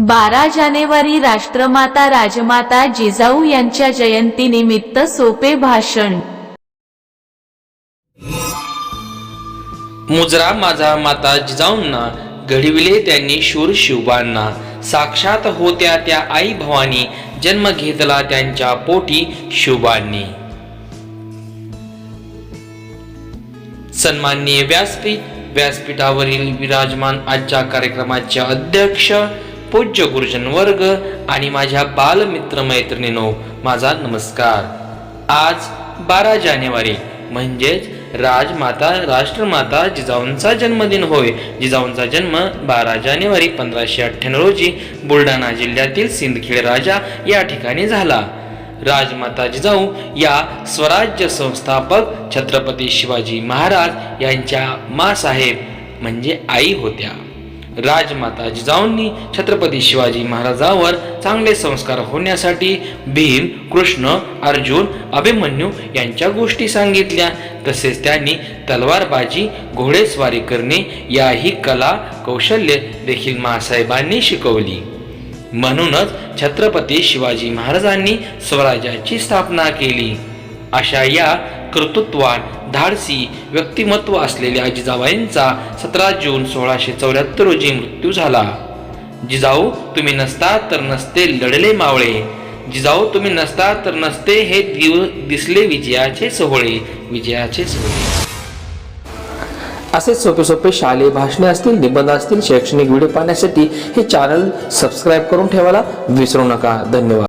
बारा जानेवारी राष्ट्रमाता राजमाता जिजाऊ यांच्या जयंतीनिमित्त सोपे भाषण. मुजरा माझा माता जिजाऊंना घडविले त्यांनी शूर शिवबांना. साक्षात होत्या त्या आई भवानी जन्म घेतला त्यांच्या पोटी शिवबांनी. सन्माननीय व्यासपीठ व्यासपीठावरील विराजमान आजच्या कार्यक्रमाचे अध्यक्ष पूज्य गुरुजन वर्ग आणि माझ्या बालमित्र मैत्रिणीनो माझा नमस्कार. आज बारा जानेवारी म्हणजेच राजमाता राष्ट्रमाता जिजाऊंचा जन्मदिन होय. जिजाऊंचा जन्म बारा जानेवारी पंधराशे अठ्ठ्याण्णव रोजी बुलढाणा जिल्ह्यातील सिंदखेड राजा या ठिकाणी झाला. राजमाता जिजाऊ या स्वराज्य संस्थापक छत्रपती शिवाजी महाराज यांच्या मासाहेब म्हणजे आई होत्या. राजमाता जिजाऊंनी छत्रपती शिवाजी महाराजांवर चांगले संस्कार होण्यासाठी भीम कृष्ण अर्जुन अभिमन्यू यांच्या गोष्टी सांगितल्या. तसेच त्यांनी तलवारबाजी घोडेस्वारी करणे याही कला कौशल्य देखील मासाहेबांनी शिकवली. म्हणूनच छत्रपती शिवाजी महाराजांनी स्वराज्याची स्थापना केली. अशा या कर्तृत्वान धाडसी व्यक्तिमत्व असलेल्या जिजाबाईंचा सतरा जून सोळाशे चौऱ्याहत्तर रोजी मृत्यू झाला. जिजाऊ तुम्ही नसता तर नसते लढले मावळे. जिजाऊ तुम्ही नसता तर नसते हे दिव दिसले विजयाचे सोहळे विजयाचे सोहळे. असेच सोपे सोपे शालेय भाषणे असतील निबंध असतील शैक्षणिक व्हिडिओ पाहण्यासाठी हे चॅनल सबस्क्राईब करून ठेवायला विसरू नका. धन्यवाद.